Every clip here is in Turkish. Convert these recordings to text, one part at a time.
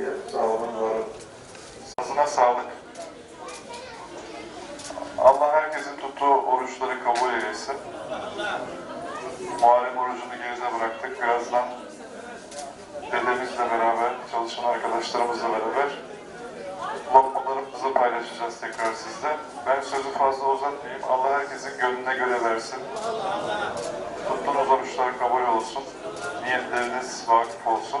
diye. Sağ olun, doğru. Sazına sağlık. Allah herkesin tuttuğu oruçları kabul eylesin. Muharrem orucunu geride bıraktık. Birazdan dedemizle beraber, çalışan arkadaşlarımızla beraber lokmalarımızı paylaşacağız tekrar sizle. Ben sözü fazla uzatmayayım. Allah herkesin gönlüne göre versin. Tuttuğunuz oruçlar kabul olsun. Niyetleriniz vakıf olsun.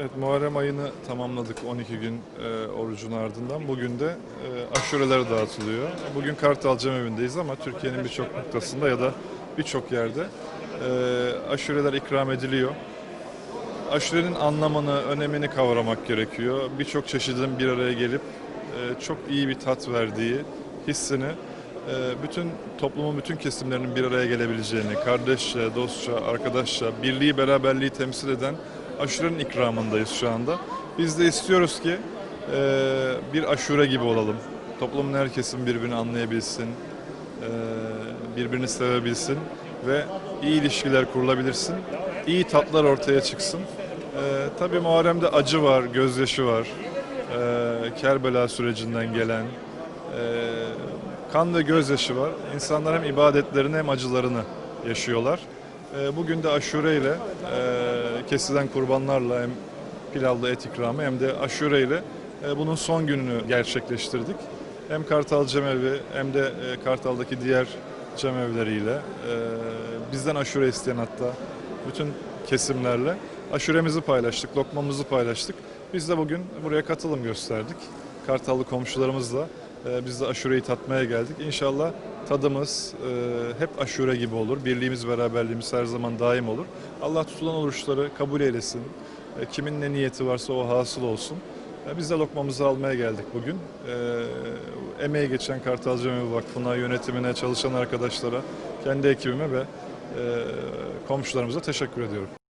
Evet Muharrem ayını tamamladık 12 gün e, orucun ardından. Bugün de e, aşureler dağıtılıyor. Bugün Kartal Cemevi'ndeyiz ama Türkiye'nin birçok noktasında ya da birçok yerde e, aşureler ikram ediliyor. Aşurenin anlamını, önemini kavramak gerekiyor. Birçok çeşidin bir araya gelip e, çok iyi bir tat verdiği hissini e, bütün toplumun bütün kesimlerinin bir araya gelebileceğini, kardeşçe, dostça, arkadaşça, birliği, beraberliği temsil eden aşurenin ikramındayız şu anda. Biz de istiyoruz ki e, bir aşure gibi olalım. Toplumun her kesim birbirini anlayabilsin, e, birbirini sevebilsin ve iyi ilişkiler kurulabilsin, iyi tatlar ortaya çıksın. E, tabii Muharrem'de acı var, gözyaşı var, e, Kerbela sürecinden gelen e, kan ve gözyaşı var. İnsanlar hem ibadetlerini hem acılarını yaşıyorlar. E, bugün de aşure ile e, kesilen kurbanlarla hem pilavlı et ikramı hem de aşure ile e, bunun son gününü gerçekleştirdik. Hem Kartal Cemevi hem de e, Kartal'daki diğer cemevleriyle bizden aşure isteyen hatta bütün kesimlerle aşuremizi paylaştık, lokmamızı paylaştık. Biz de bugün buraya katılım gösterdik. Kartallı komşularımızla biz de aşureyi tatmaya geldik. İnşallah tadımız e, hep aşure gibi olur. Birliğimiz, beraberliğimiz her zaman daim olur. Allah tutulan oruçları kabul eylesin. E, kimin ne niyeti varsa o hasıl olsun. E, Biz de lokmamızı almaya geldik bugün. Emeği geçen Kartal Cemevi Vakfı'na, yönetimine, çalışan arkadaşlara, kendi ekibime ve komşularımıza teşekkür ediyorum.